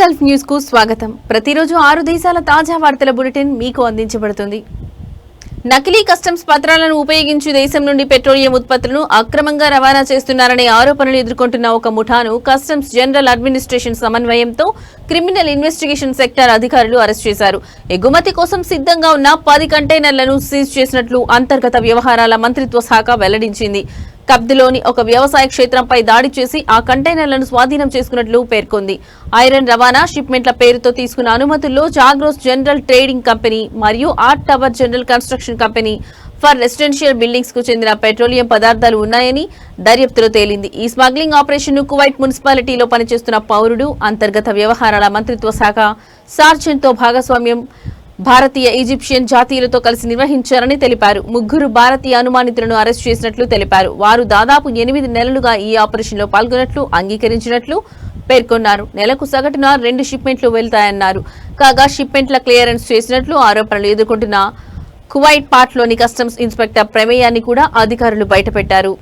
Gulf న్యూస్కు స్వాగతం. ప్రతిరోజు ఆరు దేశాల తాజా వార్తల బులెటిన్ మీకు అందించబడుతుంది. నకిలీ కస్టమ్స్ పత్రాలను ఉపయోగించి దేశం నుండి పెట్రోలియం ఉత్పత్తులను అక్రమంగా రవాణా చేస్తున్నారనే ఆరోపణలు ఎదుర్కొంటున్న ఒక ముఠాను కస్టమ్స్ జనరల్ అడ్మినిస్ట్రేషన్ సమన్వయంతో క్రిమినల్ ఇన్వెస్టిగేషన్ సెక్టార్ అధికారులు అరెస్ట్ చేశారు. ఎగుమతి కోసం సిద్ధంగా ఉన్న పది కంటైనర్లను సీజ్ చేసినట్లు అంతర్గత వ్యవహారాల మంత్రిత్వ శాఖ వెల్లడించింది. కబ్దిలోని ఒక వ్యవసాయ క్షేత్రంపై దాడి చేసి ఆ కంటైనర్లను స్వాధీనం చేసుకున్నట్లు పేర్కొంది. ఐరన్ రవాణా షిప్మెంట్ల పేరుతో తీసుకున్న అనుమతుల్లో జాగ్రోస్ జనరల్ ట్రేడింగ్ కంపెనీ మరియు art tower general construction company for residential బిల్డింగ్స్కు చెందిన పెట్రోలియం పదార్థాలు ఉన్నాయని దర్యాప్తులో తేలింది. ఈ స్మగ్లింగ్ ఆపరేషన్ను కువైట్ మున్సిపాలిటీలో పనిచేస్తున్న పౌరుడు అంతర్గత వ్యవహారాల మంత్రిత్వ శాఖ సార్జెంట్తో భాగస్వామ్యం భారతీయ ఈజిప్షియన్ జాతీయులతో కలిసి నిర్వహించారని తెలిపారు. ముగ్గురు భారతీయ అనుమానితులను అరెస్ట్ చేసినట్లు తెలిపారు. వారు దాదాపు ఎనిమిది నెలలుగా ఈ ఆపరేషన్లో పాల్గొన్నట్లు అంగీకరించినట్లు పేర్కొన్నారు. నెలకు సగటున రెండు షిప్మెంట్లు వెళ్తాయన్నారు. కాగా షిప్మెంట్ల క్లియరెన్స్ చేసినట్లు ఆరోపణలు ఎదుర్కొంటున్న కువైట్ పాట్లోని కస్టమ్స్ ఇన్స్పెక్టర్ ప్రమేయాన్ని కూడా అధికారులు బయటపెట్టారు.